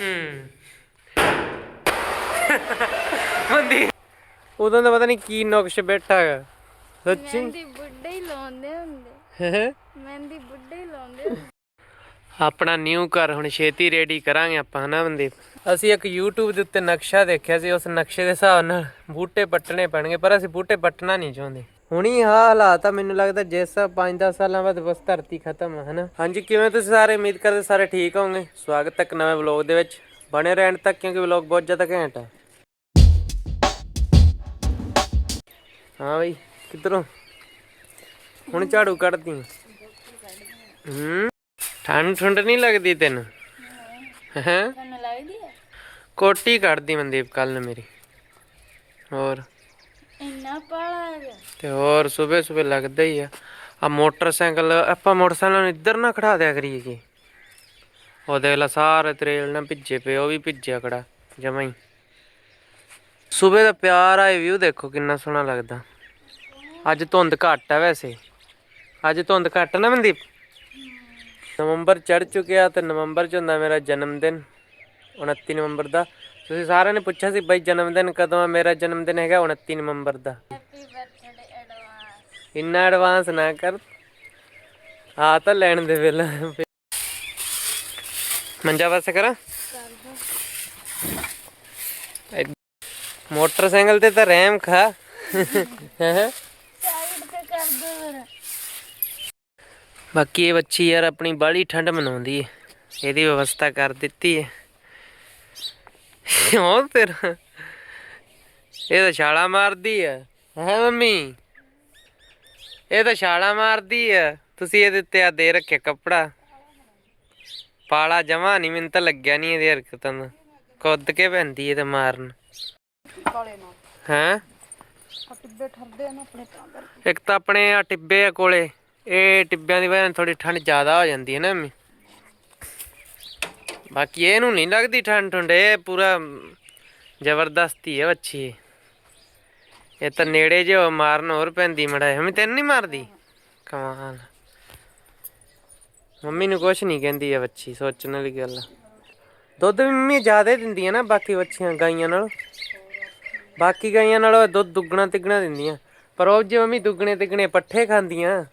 ਹੂੰ। ਮੰਦੀ ਉਦੋਂ ਤਾਂ ਪਤਾ ਨਹੀਂ ਕੀ ਨੁਕਸ਼ ਬੈਠਾ ਹੈਗਾ ਸੱਚੀ? ਮਹਿੰਦੀ ਬੁੱਢੇ ਹੀ ਲਾਉਂਦੇ ਹੁੰਦੇ। ਹੈਂ? ਮਹਿੰਦੀ ਬੁੱਢੇ ਹੀ ਲਾਉਂਦੇ ਹੁੰਦੇ। ਆਪਣਾ ਨਿਊ ਘਰ ਹੁਣ ਛੇਤੀ ਰੈਡੀ ਕਰਾਂਗੇ ਆਪਾਂ ਹਨਾ ਬੰਦੇ ਅਸੀਂ ਇੱਕ YouTube ਦੇ ਉੱਤੇ ਨਕਸ਼ਾ ਦੇਖਿਆ ਸੀ ਉਸ ਨਕਸ਼ੇ ਦੇ ਹਿਸਾਬ ਨਾਲ ਬੂਟੇ ਪੱਟਣੇ ਪੈਣਗੇ ਪਰ ਅਸੀਂ ਬੂਟੇ ਪੱਟਣਾ ਨਹੀਂ ਚਾਹੁੰਦੇ। ਹੁਣੀ ਆਹ ਹਾਲਾਤ ਆ ਮੈਨੂੰ ਲੱਗਦਾ ਜਿਸ 5-10 ਸਾਲਾਂ ਬਾਅਦ ਬਸ ਧਰਤੀ ਖਤਮ ਹੈ ਹਨਾ? ਹਾਂਜੀ ਕਿਵੇਂ ਤੁਸੀਂ ਸਾਰੇ ਉਮੀਦ ਕਰਦੇ ਸਾਰੇ ਠੀਕ ਹੋਵੋਗੇ? ਸਵਾਗਤ ਹੈ ਨਵੇਂ ਵਲੌਗ ਦੇ ਵਿੱਚ। ਬਣੇ ਰਹਿਣ ਤੱਕ ਕਿਉਂਕਿ ਵਲੌਗ ਬਹੁਤ ਜ਼ਿਆਦਾ ਘੈਂਟ ਆ। ਹਾਂ ਬਈ ਕਿੱਧਰੋਂ? ਹੁਣ ਝਾੜੂ ਕੱਢਦੀ। ਹੂੰ? ਠੰਡ ਠੰਡ ਨਹੀਂ ਲੱਗਦੀ ਤੈਨੂੰ? ਹੈ? ਤੁਹਾਨੂੰ ਲੱਗਦੀ ਹੈ ਕੋਟੀ ਕੱਢਦੀ ਮਨਦੀਪ ਕੱਲ ਨੂੰ ਮੇਰੀ। ਹੋਰ? ਇੰਨਾ ਪਾਲਾ ਹੈ ਤੇ ਹੋਰ ਸਵੇਰ ਸਵੇਰ ਲੱਗਦਾ ਹੀ ਆ। ਆ ਮੋਟਰਸਾਈਕਲ, ਆਪਾਂ ਮੋਟਰਸਾਈਕਲ ਨੂੰ ਇੱਧਰ ਨਾ ਖੜਾ ਦਿਆ ਕਰੀਏ ਜੀ ਉਹ ਦੇਖ ਲਾ, ਸਾਰੇ ਤਰੇਲ ਨਾ ਭਿੱਜੇ ਪਏ, ਉਹ ਵੀ ਭਿੱਜਿਆ ਖੜਾ, ਜਮਾ ਹੀ। ਸਵੇਰ ਦਾ ਪਿਆਰਾ ਇਹ ਵਿਊ ਦੇਖੋ ਕਿੰਨਾ ਸੋਹਣਾ ਲੱਗਦਾ। ਅੱਜ ਧੁੰਦ ਘੱਟ ਆ ਵੈਸੇ। ਅੱਜ ਧੁੰਦ ਘੱਟ ਨਾ ਮਨਦੀਪ? ਨਵੰਬਰ ਚੜ ਚੁੱਕਿਆ ਤੇ ਨਵੰਬਰ ਚ ਹੁੰਦਾ ਮੇਰਾ ਜਨਮ ਦਿਨ 29 ਨਵੰਬਰ ਦਾ। ਤੁਸੀਂ ਸਾਰਿਆਂ ਨੇ ਪੁੱਛਿਆ ਸੀ ਬਈ ਜਨਮ ਦਿਨ ਕਦੋਂ ਆ? ਮੇਰਾ ਜਨਮ ਦਿਨ ਹੈਗਾ 29 ਨਵੰਬਰ ਦਾ। ਹੈਪੀ ਬਰਥਡੇ ਐਡਵਾਂਸ ਇੰਨਾ ਐਡਵਾਂਸ ਨਾ ਕਰ। ਆ ਤਾਂ ਲੈਣ ਦੇ ਵੇਲਾ। ਮੰਜਾ ਬਸ ਕਰਾਂ। ਮੋਟਰਸਾਈਕਲ ਤੇ ਤਾਂ ਰੈਮ ਖਾ। ਹੈਂ? ਬਾਕੀ ਇਹ ਬੱਚੀ ਯਾਰ ਆਪਣੀ ਬਾਹਲੀ ਠੰਡ ਮਨਾਉਂਦੀ ਹੈ। ਇਹਦੀ ਵਿਵਸਥਾ ਕਰ ਦਿੱਤੀ ਹੈ। ਉਹ ਤੇਰਾ। ਇਹ ਤਾਂ ਛਾਲਾ ਮਾਰਦੀ ਹੈ ਹੈ ਮੰਮੀ? ਇਹ ਤਾਂ ਛਾਲਾ ਮਾਰਦੀ ਹੈ ਤੁਸੀਂ ਇਹਦੇ ਉੱਤੇ ਆ ਦੇ ਰੱਖਿਆ ਕੱਪੜਾ। ਪਾਲਾ ਜਮਾ ਨਹੀਂ ਮੈਨੂੰ ਤਾਂ ਲੱਗਿਆ ਨਹੀਂ ਇਹਦੀ ਹਰਕਤਾਂ ਦਾ। ਕੁੱਦ ਕੇ ਪੈਂਦੀ ਹੈ ਤੇ ਮਾਰਨ। ਕਾਲੇ ਨਾਲ। ਹੈਂ? ਆ ਟਿੱਬੇ ਠਰਦੇ ਨੇ ਆਪਣੇ ਤਾਂ ਇੱਕ ਤਾਂ ਆਪਣੇ ਆ ਟਿੱਬੇ ਆ ਕੋਲੇ। ਇਹ ਟਿੱਬਿਆਂ ਦੀ ਵਜ੍ਹਾ ਨਾਲ ਥੋੜੀ ਠੰਡ ਜ਼ਿਆਦਾ ਹੋ ਜਾਂਦੀ ਹੈ ਨਾ ਐਵੇਂ ਬਾਕੀ ਇਹਨੂੰ ਨਹੀਂ ਲੱਗਦੀ ਠੰਡ ਠੰਡ ਪੂਰਾ ਜ਼ਬਰਦਸਤੀ ਹੈ ਬੱਚੀ ਇਹ ਤਾਂ ਨੇੜੇ ਜੇ ਮਾਰਨ ਹੋਰ ਪੈਂਦੀ ਮੜਾ ਹਮੀ ਤੈਨੂੰ ਨਹੀਂ ਮਾਰਦੀ? ਕਮਾਲ। ਮੰਮੀ ਨੂੰ ਕੁਛ ਨਹੀਂ ਕਹਿੰਦੀ ਇਹ ਬੱਚੀ ਸੋਚਣ ਵਾਲੀ ਗੱਲ। ਆ ਦੁੱਧ ਵੀ ਮੰਮੀ ਜ਼ਿਆਦਾ ਦਿੰਦੀਆਂ ਨਾ ਬਾਕੀ ਬੱਚੀਆਂ ਗਾਈਆਂ ਨਾਲੋਂ। ਬਾਕੀ ਗਾਈਆਂ ਨਾਲੋਂ ਦੁੱਧ ਦੁੱਗਣਾ ਤਿੱਗਣਾ ਦਿੰਦੀਆਂ। ਪਰ ਉਹ ਜੇ ਮੰਮੀ ਦੁੱਗਣੇ ਤਿੱਗਣੇ ਪੱਠੇ ਖਾਂਦੀਆਂ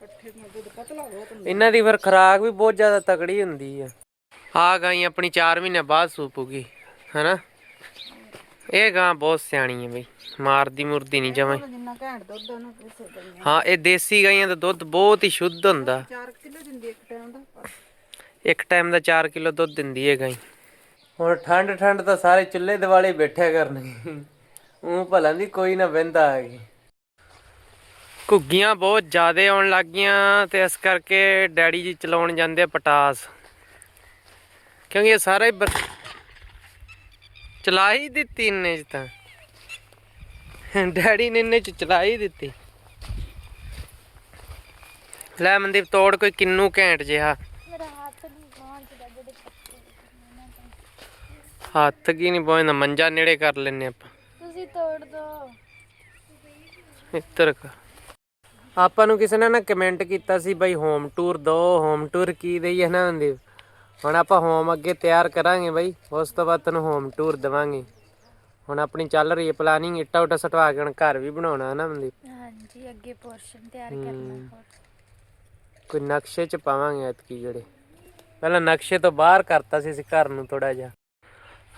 ਇਹਨਾਂ ਦੀ ਫਿਰ ਖੁਰਾਕ ਵੀ ਬਹੁਤ ਜ਼ਿਆਦਾ ਤਕੜੀ ਹੁੰਦੀ ਆ। ਆ ਗਾਈ ਆਪਣੀ 4 ਮਹੀਨੇ ਬਾਅਦ ਸੂਪੂਗੀ ਹੈਨਾ? ਇਹ ਗਾਂ ਬਹੁਤ ਸਿਆਣੀ ਹੈ ਬਈ ਮਾਰਦੀ ਮੁਰਦੀ ਨਹੀਂ ਜਮਾਂ ਹੀ। ਜਿੰਨਾ ਘੈਂਟ ਦੁੱਧ ਉਹਨਾਂ ਕਿਸੇ ਦਾ ਹਾਂ ਇਹ ਦੇਸੀ ਗਾਈਆਂ ਦਾ ਦੁੱਧ ਬਹੁਤ ਹੀ ਸ਼ੁੱਧ ਹੁੰਦਾ। 4 ਕਿਲੋ ਦਿੰਦੀ ਇੱਕ ਟਾਈਮ ਦਾ? ਇੱਕ ਟਾਈਮ ਦਾ 4 ਕਿਲੋ ਦੁੱਧ ਦਿੰਦੀ ਹੈ ਗਾਈ। ਹੁਣ ਠੰਡ ਠੰਡ ਤਾਂ ਸਾਰੇ ਚੁੱਲ੍ਹੇ ਦਿਵਾਲੇ ਬੈਠਿਆ ਕਰਨਗੇ। ਉਹ ਭਲਾ ਦੀ ਕੋਈ ਨਾ ਬਹਿੰਦਾ ਹੈਗੀ ਘੁੱਗੀਆਂ ਬਹੁਤ ਜ਼ਿਆਦੇ ਆਉਣ ਲੱਗ ਗਈਆਂ ਤੇ ਇਸ ਕਰਕੇ ਡੈਡੀ ਜੀ ਚਲਾਉਣ ਜਾਂਦੇ ਪਟਾਸ। ਕਿਉਂਕਿ ਇਹ ਸਾਰਾ ਹੀ ਚਲਾ ਹੀ ਦਿੱਤੀ ਇਹਨੇ ਚ ਤਾਂ। ਡੈਡੀ ਨੇ ਇਹਨੇ ਚ ਚਲਾ ਹੀ ਦਿੱਤੀ। ਲੈ ਮਨਦੀਪ ਤੋੜ ਕੋਈ ਕਿੰਨੂ ਘੈਂਟ ਜਿਹਾ। ਹੱਥ ਕੀ ਨਹੀਂ ਪਹੁੰਚਦਾ ਮੰਜਾ ਨੇੜੇ ਕਰ ਲੈਨੇ ਆਪਾਂ। ਤੁਸੀਂ ਤੋੜ ਦੋ। ਇੱਧਰ ਕਰ ਆਪਾਂ ਨੂੰ ਕਿਸੇ ਨੇ ਨਾ ਕਮੈਂਟ ਕੀਤਾ ਸੀ ਬਈ ਹੋਮ ਟੂਰ ਦੋ ਹੋਮ ਟੂਰ ਕੀ ਦਈਏ ਨਾ ਹੁੰਦੀ ਹੁਣ ਆਪਾਂ ਹੋਮ ਅੱਗੇ ਤਿਆਰ ਕਰਾਂਗੇ ਬਈ। ਉਸ ਤੋਂ ਬਾਅਦ ਤੈਨੂੰ ਹੋਮ ਟੂਰ ਦਵਾਂਗੇ। ਹੁਣ ਆਪਣੀ ਚੱਲ ਰਹੀ ਹੈ ਪਲਾਨਿੰਗ ਇੱਟਾ ਉਟਾ ਸਟਵਾ ਕੇ ਹੁਣ ਘਰ ਵੀ ਬਣਾਉਣਾ ਹੈ ਨਾ ਮਨਦੀਪ? ਹਾਂਜੀ ਅੱਗੇ ਪੋਰਸ਼ਨ ਤਿਆਰ ਕਰਨਾ ਹੋਰ। ਕੋਈ ਨਕਸ਼ੇ ਚ ਪਾਵਾਂਗੇ ਐਤਕੀ ਜਿਹੜੇ। ਪਹਿਲਾਂ ਨਕਸ਼ੇ ਤੋਂ ਬਾਹਰ ਕਰਤਾ ਸੀ ਅਸੀਂ ਘਰ ਨੂੰ ਥੋੜਾ ਜਿਹਾ।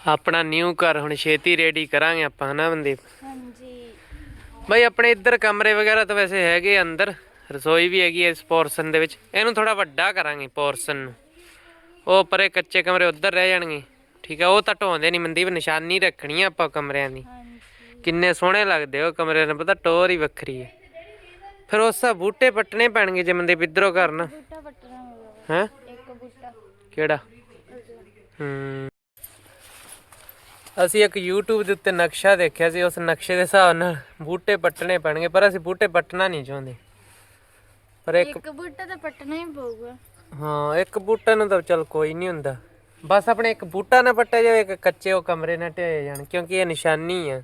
ਆਪਣਾ ਨਿਊ ਘਰ ਹੁਣ ਛੇਤੀ ਰੈਡੀ ਕਰਾਂਗੇ ਆਪਾਂ ਹਨਾ ਮਨਦੀਪ? ਹਾਂਜੀ। ਬਈ ਆਪਣੇ ਇੱਧਰ ਕਮਰੇ ਵਗੈਰਾ ਤਾਂ ਵੈਸੇ ਹੈਗੇ ਅੰਦਰ। ਰਸੋਈ ਵੀ ਹੈਗੀ ਇਸ ਪੋਰਸ਼ਨ ਦੇ ਵਿੱਚ। ਇਹਨੂੰ ਥੋੜਾ ਵੱਡਾ ਕਰਾਂਗੇ ਪੋਰਸ਼ਨ ਨੂੰ ਉਹ ਪਰੇ ਕੱਚੇ ਕਮਰੇ ਉੱਧਰ ਰਹਿ ਜਾਣਗੇ। ਠੀਕ ਆ ਉਹ ਤਾਂ ਢੋਂਦੇ ਨਹੀਂ ਮਨਦੀਪ ਨਿਸ਼ਾਨੀ ਰੱਖਣੀ ਆ ਆਪਾਂ ਕਮਰਿਆਂ ਦੀ। ਕਿੰਨੇ ਸੋਹਣੇ ਲੱਗਦੇ ਉਹ ਕਮਰੇ ਨੇ ਪਤਾ ਟੋਰ ਹੀ ਵੱਖਰੀ ਹੈ ਫਿਰ ਉਸਾ ਬੂਟੇ ਪੱਟਣੇ ਪੈਣਗੇ ਜੇ ਮਨਦੀਪ ਇੱਧਰੋਂ ਕਰਨਾ। ਬੂਟਾ ਪੱਟਣਾ ਹੋਊਗਾ। ਹੈ? ਇੱਕ ਬੂਟਾ। ਕਿਹੜਾ? ਹੂੰ। ਅਸੀਂ ਇੱਕ YouTube ਦੇ ਉੱਤੇ ਨਕਸ਼ਾ ਦੇਖਿਆ ਸੀ ਉਸ ਨਕਸ਼ੇ ਦੇ ਹਿਸਾਬ ਨਾਲ ਬੂਟੇ ਪੱਟਣੇ ਪੈਣਗੇ ਪਰ ਅਸੀਂ ਬੂਟੇ ਪੱਟਣਾ ਨਹੀਂ ਚਾਹੁੰਦੇ। ਪਰ ਇੱਕ ਇੱਕ ਬੂਟਾ ਤਾਂ ਪੱਟਣਾ ਹੀ ਪਊਗਾ। ਹਾਂ ਇੱਕ ਬੂਟਾ ਨੂੰ ਤਾਂ ਚਲ ਕੋਈ ਨਹੀਂ ਹੁੰਦਾ। ਬਸ ਆਪਣੇ ਇੱਕ ਬੂਟਾ ਨਾ ਪੱਟਿਆ ਜਾਵੇ ਇੱਕ ਕੱਚੇ ਉਹ ਕਮਰੇ ਨਾ ਢੇ ਜਾਣ ਕਿਉਂਕਿ ਇਹ ਨਿਸ਼ਾਨੀ ਆ।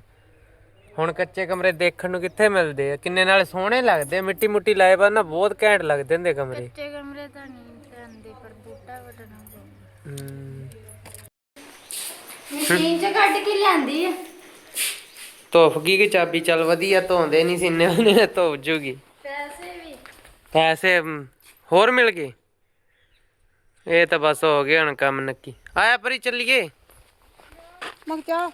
ਹੁਣ ਕੱਚੇ ਕਮਰੇ ਦੇਖਣ ਨੂੰ ਕਿੱਥੇ ਮਿਲਦੇ ਆ? ਕਿੰਨੇ ਨਾਲ ਸੋਹਣੇ ਲੱਗਦੇ ਆ ਮਿੱਟੀ ਮੁੱਟੀ ਲਾਏ ਬਾਅਦ ਨਾ ਬਹੁਤ ਘੈਂਟ ਲੱਗਦੇ ਹੁੰਦੇ ਕਮਰੇ। ਕੱਚੇ ਕਮਰੇ ਤਾਂ ਨਹੀਂ ਜਾਂਦੇ ਪਰ ਬੂਟਾ ਹਮ। ਮਸ਼ੀਨ ਚ ਕੱਢ ਕੇ ਲਿਆਂਦੀ ਆ। ਧੁੱਪ ਗਈ ਕਿ ਚਾਬੀ ਚੱਲ ਵਧੀਆ ਧੋਂਦੇ ਨਹੀਂ ਸੀ ਇੰਨੇ ਉਹਨੇ ਧੁੱਪ ਜੂਗੀ। ਪੈਸੇ ਵੀ। ਪੈਸੇ ਹੋਰ ਮਿਲ ਗਏ? ਇਹ ਤਾਂ ਬਸ ਹੋ ਗਿਆ ਹੁਣ ਕੰਮ ਨੱਕੀ। ਆਇਆ ਪਰੀ ਚੱਲੀਏ? ਮਗ ਚਾਹ।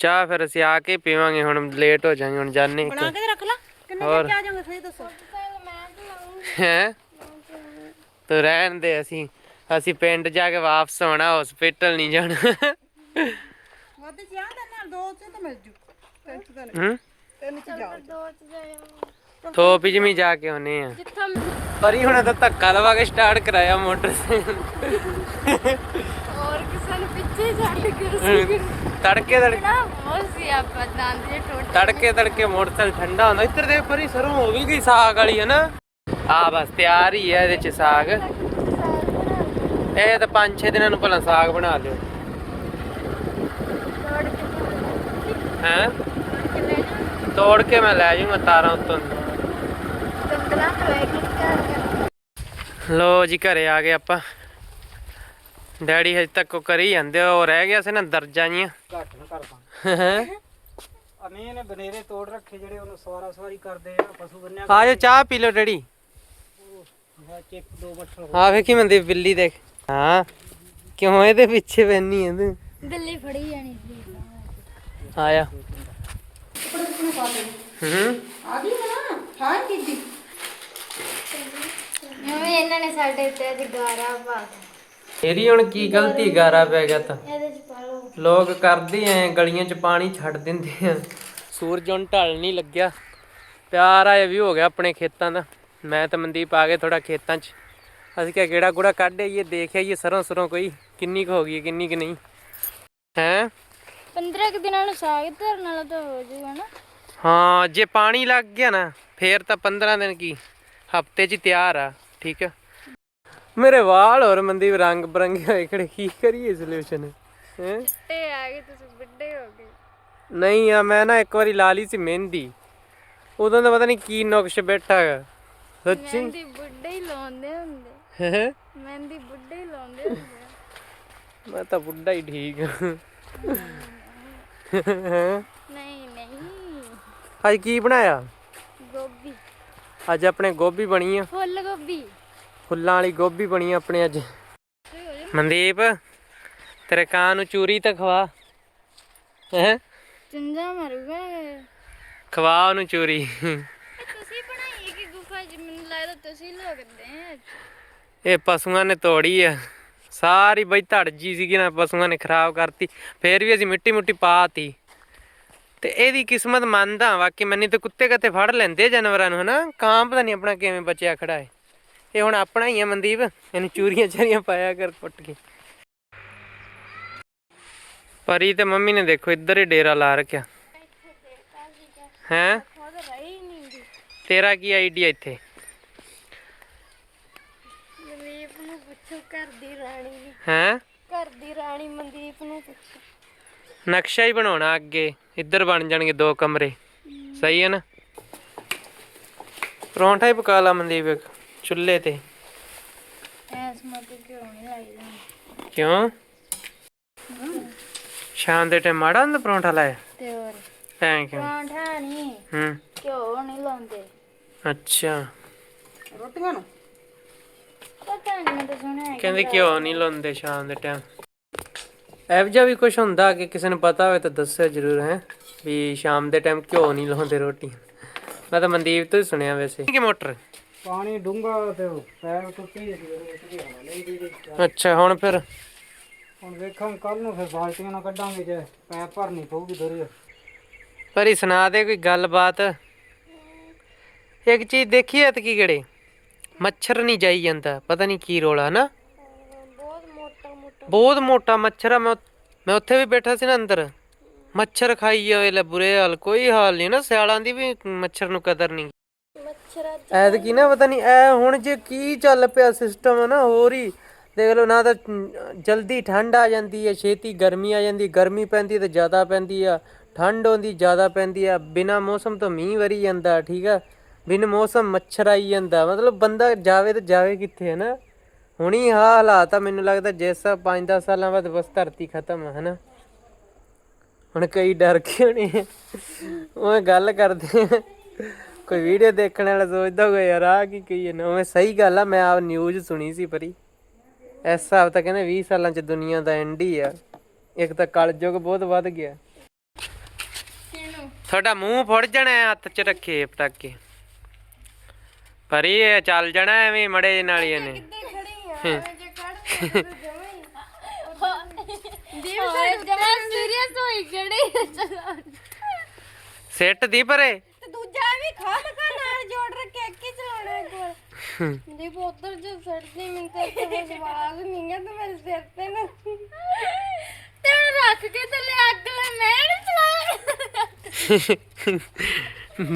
ਚਾਹ ਫਿਰ ਅਸੀਂ ਆ ਕੇ ਪੀਵਾਂਗੇ ਹੁਣ ਲੇਟ ਹੋ ਜਾਾਂਗੇ ਹੁਣ ਜਾਣੇ ਬਣਾ ਕੇ ਰੱਖ ਲਾ। ਕਿੰਨੇ ਹੋਰ। ਚਿਰ ਚ ਆ ਜਾਓਗੇ ਸਹੀ ਦੱਸੋ? ਹੈ? ਤੂੰ ਰਹਿਣ ਦੇ ਅਸੀਂ ਅਸੀਂ ਪਿੰਡ ਜਾ ਕੇ ਵਾਪਸ ਆਉਣਾ ਹਸਪੀਟਲ ਨਹੀਂ ਜਾਣਾ। ਵੱਧ ਚਾਹ ਦੇ ਨਾਲ ਦੋ ਚ ਤਾਂ ਮਿਲ ਜੂ। ਤਿੰਨ ਚ ਤਾਂ ਨਹੀਂ। ਹੂੰ? ਤਿੰਨ ਚ ਜਾਓ। ਦੋ ਚ ਜਾਇਆ ਥੋਪੀ ਜਮੀ ਜਾ ਕੇ ਆਉਨੇ ਆ। ਜਿੱਥਾ ਪਰੀ ਹੁਣ ਤਾਂ ਧੱਕਾ ਲਵਾ ਕੇ ਸਟਾਰਟ ਕਰਾਇਆ ਮੋਟਰਸਾਈਕਲ। ਹੋਰ ਕਿਸੇ ਨੂੰ ਪਿੱਛੇ ਛੱਡ ਕੇ ਤੜਕੇ ਤੜਕੇ ਨਾ ਮੋਸੀ ਆਪਾਂ ਦੰਦ ਜੇ ਟੁੱਟ ਤੜਕੇ ਤੜਕੇ ਮੋਟਰਸਾਈਕਲ ਠੰਡਾ ਹੁੰਦਾ। ਇੱਧਰ ਦੇ ਪਰੀ ਸਰੋਂ ਹੋ ਵੀ ਗਈ ਸਾਗ ਵਾਲੀ ਹੈ ਨਾ? ਆ ਬਸ ਤਿਆਰ ਹੀ ਹੈ ਇਹਦੇ ਚ ਸਾਗ। ਇਹ ਤਾਂ 5-6 ਦਿਨਾਂ ਨੂੰ ਭਲਾ ਸਾਗ ਬਣਾ ਲਿਓ। ਹੈ? ਤੋੜ ਕੇ ਮੈਂ ਲੈ ਜਾਊਂਗਾ ਤਾਰਾਂ ਉੱਤੋਂ। ਲੋ ਜੀ ਘਰੇ ਆ ਗਏ ਆਪਾਂ। ਡੈਡੀ ਹਜੇ ਤੱਕ ਉਹ ਕਰੀ ਜਾਂਦੇ ਉਹ ਰਹਿ ਗਿਆ ਸੀ ਨਾ ਦਰਜਾਂ ਜੀਆਂ। ਘੱਟ ਨਾ ਕਰਦਾ ਅਮੀ ਨੇ ਬਨੇਰੇ ਤੋੜ ਰੱਖੇ ਜਿਹੜੇ ਉਹਨੂੰ ਸਵਾਰਾ ਸਵਾਰੀ ਕਰਦੇ ਆ ਪਸ਼ੂ ਬੰਨਿਆ ਆ ਜਾ ਚਾਹ ਪੀ ਲਓ ਡੈਡੀ। ਆ ਵੇਖੀ ਮੰਦੀ ਬਿੱਲੀ ਦੇਖ। ਹਾਂ ਕਿਉਂ ਇਹਦੇ ਪਿੱਛੇ ਬੈਣੀ ਹੈ ਤੂੰ ਬਿੱਲੀ ਫੜੀ ਜਾਣੀ ਸੀ। ਆਇਆ। ਹੂੰ। ਆ ਗਈ ਨਾ? ਹਾਂ ਕੀਤੀ ਇਹਨਾਂ ਨੇ ਸਾਡੇ ਉੱਤੇ। ਇਹਦੀ ਹੁਣ ਕੀ ਗਲਤੀ ਗਾਰਾ ਪੈ ਗਿਆ ਤਾਂ। ਇਹਦੇ ਚ ਪਾ ਲਓ ਲੋਕ ਕਰਦੇ ਐ ਗਲੀਆਂ 'ਚ ਪਾਣੀ ਛੱਡ ਦਿੰਦੇ ਆ। ਸੂਰਜ ਹੁਣ ਢਲ ਨਹੀਂ ਲੱਗਿਆ। ਪਿਆਰਾ ਇਹ ਵੀ ਹੋ ਗਿਆ ਆਪਣੇ ਖੇਤਾਂ ਦਾ। ਮੈਂ ਤਾਂ ਮਨਦੀਪ ਆ ਗਏ ਥੋੜਾ ਖੇਤਾਂ 'ਚ। ਅਸੀਂ ਕਿਹਾ ਕਿਹੜਾ ਗੁੜਾ ਕੱਢ ਆਈਏ ਦੇਖ ਆਈਏ ਸਰੋਂ ਸਰੋਂ ਕੋਈ ਕਿੰਨੀ ਕੁ ਹੋ ਗਈ ਹੈ, ਕਿੰਨੀ ਕੁ ਨਹੀਂ। ਹੈ? 15 ਕੁ ਦਿਨਾਂ ਨੂੰ ਸਾਗ ਧਰਨ ਵਾਲਾ ਤਾਂ ਹੋ ਜਾਊਗਾ ਨਾ। ਹਾਂ ਜੇ ਪਾਣੀ ਲੱਗ ਗਿਆ ਨਾ ਫੇਰ ਤਾਂ 15 ਦਿਨ ਕੀ ਹਫ਼ਤੇ 'ਚ ਹੀ ਤਿਆਰ ਆ। ਠੀਕ ਆ ਮੇਰੇ ਵਾਲ ਹੋਰ ਮਨਦੀਪ ਰੰਗ ਬਰੰਗੇ ਹੋਏ ਖੜੇ ਕੀ ਕਰੀਏ ਸੋਲੂਸ਼ਨ ਹੈ? ਤੇ ਆ ਗਏ ਤੁਸੀਂ ਵੱਡੇ ਹੋ ਗਏ। ਨਹੀਂ ਆ ਮੈਂ ਨਾ ਇੱਕ ਵਾਰੀ ਲਾ ਲਈ ਸੀ ਮਹਿੰਦੀ। ਉਦੋਂ ਤਾਂ ਪਤਾ ਨਹੀਂ ਕੀ ਨੁਕਸ਼ ਬੈਠਾ ਹੈਗਾ ਸੱਚੀ? ਮਹਿੰਦੀ ਬੁੱਢੇ ਹੀ ਲਾਉਂਦੇ ਹੁੰਦੇ। ਹੈਂ? ਮਹਿੰਦੀ ਬੁੱਢੇ ਹੀ ਲਾਉਂਦੇ ਹੁੰਦੇ ਮੈਂ ਤਾਂ ਬੁੱਢਾ ਹੀ ਠੀਕ ਹਾਂ ਨਹੀਂ ਨਹੀਂ। ਅੱਜ ਕੀ ਬਣਾਇਆ? ਅੱਜ ਆਪਣੇ ਗੋਭੀ ਬਣੀ ਆ। ਫੁੱਲ ਗੋਭੀ। ਫੁੱਲਾਂ ਵਾਲੀ ਗੋਭੀ ਬਣੀ ਆ ਆਪਣੇ ਅੱਜ। ਮਨਦੀਪ ਤੇਰੇ ਕਾਂ ਨੂੰ ਚੂਰੀ ਤਾਂ ਖਵਾ। ਹੈ? ਚੁੰਝਾ ਮਾਰੂਗਾ ਖਵਾ ਉਹਨੂੰ ਚੂਰੀ। ਤੁਸੀਂ ਬਣਾਈ ਕਿ ਗੁਫਾ ਚ? ਮੈਨੂੰ ਲੱਗਦਾ ਤੁਸੀਂ ਲੋਕਦੇ ਇਹ ਪਸ਼ੂਆਂ ਨੇ ਤੋੜੀ ਆ। ਸਾਰੀ ਬਈ ਧੜ ਜੀ ਸੀਗੀ ਨਾ ਪਸ਼ੂਆਂ ਨੇ ਖਰਾਬ ਕਰਤੀ। ਫੇਰ ਵੀ ਅਸੀਂ ਮਿੱਟੀ ਮੁੱਟੀ ਪਾਤੀ। ਤੇ ਇਹਦੀ ਕਿਸਮਤ ਮੰਨਦਾ ਬਾਕੀ ਮੰਨੀ ਤੇ ਕੁੱਤੇ ਕੱਤੇ ਫੜ ਲੈਂਦੇ ਜਾਨਵਰਾਂ ਨੂੰ ਹਨਾ? ਕਾਂ ਪਤਾ ਨਹੀਂ ਆਪਣਾ ਕਿਵੇਂ ਬਚਿਆ ਖੜਾ ਹੈ ਇਹ ਹੁਣ ਆਪਣਾ ਹੀ ਆ ਮਨਦੀਪ ਇਹਨੂੰ ਚੂਰੀਆਂ ਚਾਰੀਆਂ ਪਾਇਆ ਕਰ ਪੁੱਟ ਕੇ। ਪਰੀ ਤੇ ਮੰਮੀ ਨੇ ਦੇਖੋ ਇੱਧਰ ਹੀ ਡੇਰਾ ਲਾ ਰੱਖਿਆ। ਹੈ? ਤੇਰਾ ਕੀ ਆਈਡੀਆ ਇੱਥੇ? ਮਨਦੀਪ ਨੂੰ ਪੁੱਛੋ ਘਰ ਦੀ ਰਾਣੀ ਹੈ? ਘਰ ਦੀ ਰਾਣੀ ਮਨਦੀਪ ਨੂੰ ਪੁੱਛੋ। ਨਕਸ਼ਾ ਹੀ ਬਣਾਉਣਾ ਅੱਗੇ। ਇੱਧਰ ਬਣ ਜਾਣਗੇ ਦੋ ਕਮਰੇ। ਸਹੀ ਹੈ ਨਾ? ਪਰੌਂਠਾ ਹੀ ਪਕਾ ਲਾ ਮਨਦੀਪ ਇੱਕ ਚੁੱਲ੍ਹੇ ਤੇ। ਐਸ ਕਿਉਂ ਨਹੀਂ ਲਾਈਦਾ ਕਿਉਂ? ਸ਼ਾਮ ਦੇ ਟਾਈਮ ਮਾੜਾ ਹੁੰਦਾ ਪਰੌਂਠਾ ਲਾਇਆ? ਤੇ ਹੋਰ? ਐਂ ਕਿਉਂ? ਪਰਾਂਠਾ ਨਹੀਂ ਹੂੰ। ਘਿਓ ਨਹੀਂ ਲਾਉਂਦੇ। ਅੱਛਾ। ਰੋਟੀਆਂ ਨੂੰ? ਪਤਾ ਨਹੀਂ ਮੈਂ ਤਾਂ ਸੁਣਿਆ ਹੈ ਕਹਿੰਦੇ ਕਿਉਂ ਨਹੀਂ ਲਾਉਂਦੇ ਸ਼ਾਮ ਦੇ ਟਾਈਮ ਐਵ ਜਿਹਾ ਵੀ ਕੁਝ ਹੁੰਦਾ ਕਿ ਕਿਸੇ ਨੂੰ ਪਤਾ ਹੋਵੇ ਤਾਂ ਦੱਸਿਓ ਜ਼ਰੂਰ ਹੈ ਵੀ ਸ਼ਾਮ ਦੇ ਟਾਈਮ ਕਿਉਂ ਨਹੀਂ ਲਾਉਂਦੇ ਰੋਟੀ। ਮੈਂ ਤਾਂ ਮਨਦੀਪ ਤੋਂ ਹੀ ਸੁਣਿਆ ਵੈਸੇ। ਕਿ ਮੋਟਰ? ਪਾਣੀ ਡੂੰਗਾ ਤੇ ਪੈਰ ਟੁੱਟੀ ਦੀ ਅੱਛਾ ਹੁਣ ਫਿਰ? ਹੁਣ ਵੇਖਾਂ ਕੱਲ ਨੂੰ ਫਿਰ ਬਾਲਟੀਆਂ ਨਾਲ ਕੱਢਾਂਗੇ ਜੇ ਪੈਪ ਭਰਨੀ ਪਊਗੀ ਦੋਰੀ। ਪਰੀ ਸੁਣਾ ਦੇ ਕੋਈ ਗੱਲਬਾਤ। ਇੱਕ ਚੀਜ਼ ਦੇਖੀ ਐ ਕੀ ਕਿਹੜੇ? ਮੱਛਰ ਨਹੀਂ ਜਾਈ ਜਾਂਦਾ ਪਤਾ ਨਹੀਂ ਕੀ ਰੋਲਾ ਨਾ ਬਹੁਤ ਮੋਟਾ ਮੱਛਰ ਆ ਮੈਂ ਮੈਂ ਉੱਥੇ ਵੀ ਬੈਠਾ ਸੀ ਨਾ ਅੰਦਰ। ਮੱਛਰ ਖਾਈ ਜਾਵੇ ਲੈ ਬੁਰੇ ਹਾਲ ਕੋਈ ਹਾਲ ਨਹੀਂ ਨਾ ਸਿਆਲਾਂ ਦੀ ਵੀ ਮੱਛਰ ਨੂੰ ਕਦਰ ਨਹੀਂ ਐਦ ਕੀ ਨਾ ਪਤਾ ਨਹੀਂ ਐ ਹੁਣ ਜੇ ਕੀ ਚੱਲ ਪਿਆ ਸਿਸਟਮ ਹੈ ਨਾ ਹੋਰ ਹੀ ਦੇਖ ਲਓ ਨਾ ਤਾਂ ਜਲਦੀ ਠੰਡ ਆ ਜਾਂਦੀ ਹੈ ਛੇਤੀ ਗਰਮੀ ਆ ਜਾਂਦੀ ਗਰਮੀ ਪੈਂਦੀ ਤੇ ਜ਼ਿਆਦਾ ਪੈਂਦੀ ਆ। ਠੰਡ ਹੁੰਦੀ ਜ਼ਿਆਦਾ ਪੈਂਦੀ ਆ ਬਿਨਾ ਮੌਸਮ ਤੋਂ ਮੀਂਹ ਵਰੀ ਜਾਂਦਾ ਠੀਕ ਆ? ਬਿਨ ਮੌਸਮ ਮੱਛਰ ਆਈ ਜਾਂਦਾ ਮਤਲਬ ਬੰਦਾ ਜਾਵੇ ਤੇ ਜਾਵੇ ਕਿੱਥੇ ਹੈ ਨਾ ਹੁਣੀ ਆਹ ਹਾਲਾਤ ਆ ਮੈਨੂੰ ਲੱਗਦਾ ਜਿਸ 5-10 ਸਾਲਾਂ ਬਾਅਦ ਬਸ ਧਰਤੀ ਖਤਮ ਆ ਹਨਾ? ਹੁਣ ਕਈ ਡਰ ਕੇ ਹੋਣੇ ਉਹ ਗੱਲ ਕਰਦੇ। ਕੋਈ ਵੀਡੀਓ ਦੇਖਣ ਵਾਲਾ ਸੋਚਦਾ ਹੋਊਗਾ ਯਾਰ ਆ ਕੀ ਕਹੀਏ ਨਾ। ਉਵੇਂ ਸਹੀ ਗੱਲ ਆ ਮੈਂ ਆ ਨਿਊਜ਼ ਸੁਣੀ ਸੀ ਪਰੀ। ਇਸ ਹਿਸਾਬ ਤਾਂ ਕਹਿੰਦੇ 20 ਸਾਲਾਂ ਚ ਦੁਨੀਆ ਦਾ ਐਂਡ ਹੀ ਆ। ਇੱਕ ਤਾਂ ਕਲਯੁਗ ਬਹੁਤ ਵੱਧ ਗਿਆ। ਤੁਹਾਡਾ ਮੂੰਹ ਫੁੱਟ ਜਾਣਾ ਹੈ ਹੱਥ 'ਚ ਰੱਖੇ ਪਟਾਕੇ। ਪਰ ਇਹ ਚੱਲ ਜਾਣਾ ਐਵੇਂ ਮੜੇ ਨਾਲ ਹੀ ਕੱਢ ਦੀਪ ਸਰ ਜਮਾ ਸੀਰੀਅਸ ਹੋਈ ਖੜੀ ਸਿੱਟ ਦੀ ਪਰੇ। ਤੇ ਦੂਜਾ ਵੀ ਖਾ ਮਕਾ ਨਾਲ ਜੋੜ ਰੱਖਿਆ ਕਿ ਚਲਾਉਣਾ ਕੋਲ ਦੀਪ ਉਧਰ ਜੋ ਸੜਦੀ ਮੈਨੂੰ ਤੇ ਤੇ ਜਵਾਬ ਨਹੀਂ ਗਾ ਤੇ ਮੇਰੇ ਸਿਰ ਤੇ ਨਾ। ਤੇ ਹੁਣ ਰੱਖ ਕੇ ਥੱਲੇ ਅੱਗ ਲੈ ਮੈਂ ਨੀ ਚਲਾਉਣਾ।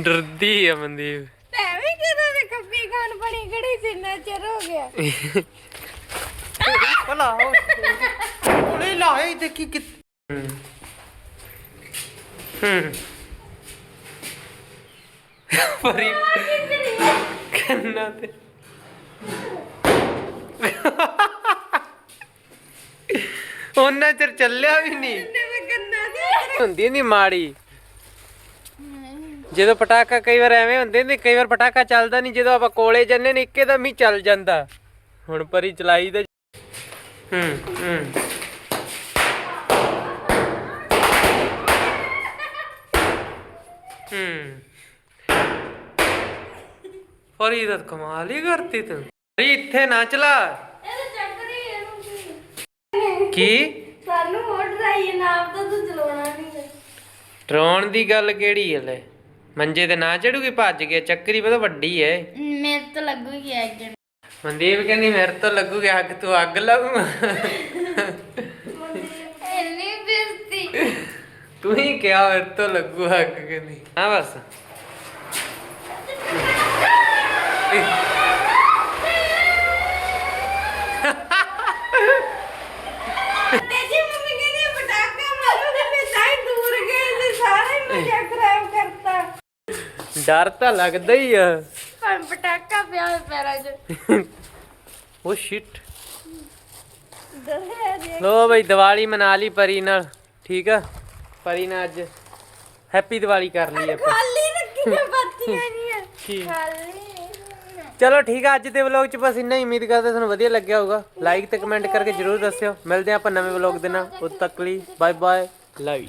ਡਰਦੀ ਆ ਮਨਦੀਪ। ਤੇ ਵੀ ਕਿਦੋਂ ਦੇ ਕੱਪੀ ਖਾਨ ਬਣੀ ਖੜੀ ਸੀ ਨਾ ਚਿਰ ਹੋ ਗਿਆ। ਭਲਾ। ਉਹਨੇ ਲਾਏ ਦੇਖੀ ਕਿ ਹੂੰ। ਪਰੀ ਕੰਨਾ ਤੇ। ਉਹਨਾਂ ਚਿਰ ਚੱਲਿਆ ਵੀ ਨਹੀਂ। ਹੁੰਦੀ ਨਹੀਂ ਮਾੜੀ। ਜਦੋਂ ਪਟਾਕਾ ਕਈ ਵਾਰ ਐਵੇਂ ਹੁੰਦੇ ਨੇ, ਕਈ ਵਾਰ ਪਟਾਕਾ ਚੱਲਦਾ ਨਹੀਂ, ਜਦੋਂ ਆਪਾਂ ਕੋਲੇ ਜੰਨੇ ਨੇ, ਇੱਕੇ ਦਮ ਹੀ ਚੱਲ ਜਾਂਦਾ। ਹੁਣ ਪਰੀ ਚਲਾਈ ਦਾ ਹੂੰ ਹੂੰ। ਹੂੰ। ਦਾ ਕਮਾਲ ਹੀ ਕਰਤੀ ਤੂੰ। ਪਰੀ ਇੱਥੇ ਨਾ ਚਲਾ। ਕੀ ਕੀ? ਸਾਨੂੰ ਹੋਰ ਡਰਾਈ ਨਾਮ ਤਾਂ ਤੂੰ ਚਲਾਉਣਾ ਨਹੀਂ। ਡਰਾਉਣ ਦੀ ਗੱਲ ਕਿਹੜੀ ਹੈ ਲੈ? ਮੰਜੇ ਤੇ ਨਾ ਚੜੂਗੀ ਭੱਜ ਗਿਆ ਚੱਕਰੀ ਪਤਾ ਵੱਡੀ ਐ ਮੇਰੇ ਤਾਂ ਲੱਗੂਗੀ ਅੱਗ। ਮਨਦੀਪ ਕਹਿੰਦੀ ਮੇਰੇ ਤੋਂ ਲੱਗੂਗੀ ਅੱਗ ਤੂੰ ਅੱਗ ਲਾਉ ਇੰਨੀ ਬੇਇੱਜ਼ਤੀ ਤੂੰ ਹੀ ਕਿਹਾ ਮੇਰੇ ਤੋਂ ਲੱਗੂ ਅੱਗ ਕਹਿੰਦੀ। ਹਾਂ ਬਸ। ਤੇਜੀ ਮੰਮੀ ਕਹਿੰਦੀ ਪਟਾਕਾ ਮਾਰੂਗਾ ਤੇ ਸਾਈ ਦੂਰ ਗਏ ਤੇ ਸਾਰੇ ਮਜ਼ਾ ਖਰਾਬ ਕਰਤਾ। ਡਰ ਤਾਂ ਲੱਗਦਾ ਹੀ ਆ। ਪਰ ਪਟਾਕਾ ਪਿਆ ਹੋਇਆ ਪੈਰਾਂ 'ਚ। ਉਹ ਸ਼ਿਟ। ਦਰਿਆ ਦੇ ਲੋ ਬਈ ਦੀਵਾਲੀ ਮਨਾ ਲਈ ਪਰੀ ਨਾਲ ਠੀਕ ਆ? ਪਰੀ ਨਾਲ ਅੱਜ ਹੈਪੀ ਦੀਵਾਲੀ ਕਰ ਲਈ ਆਪਾਂ। ਖਾਲੀ ਰੱਖੀਆਂ ਬੱਤੀਆਂ ਨਹੀਂ ਆ ਠੀਕ। ਖਾਲੀ ਚਲੋ ਠੀਕ ਆ ਅੱਜ ਦੇ ਵਲੌਗ ਚ ਬਸ ਇੰਨਾ ਹੀ। ਉਮੀਦ ਕਰਦੇ ਤੁਹਾਨੂੰ ਵਧੀਆ ਲੱਗਿਆ ਹੋਊਗਾ। ਲਾਈਕ ਤੇ ਕਮੈਂਟ ਕਰਕੇ ਜਰੂਰ ਦੱਸਿਓ। ਮਿਲਦੇ ਹਾਂ ਆਪਾਂ ਨਵੇਂ ਵਲੌਗ ਦੇ ਨਾਲ। ਉਦ ਤੱਕ ਲਈ ਬਾਏ ਬਾਏ ਲਵ ਯੂ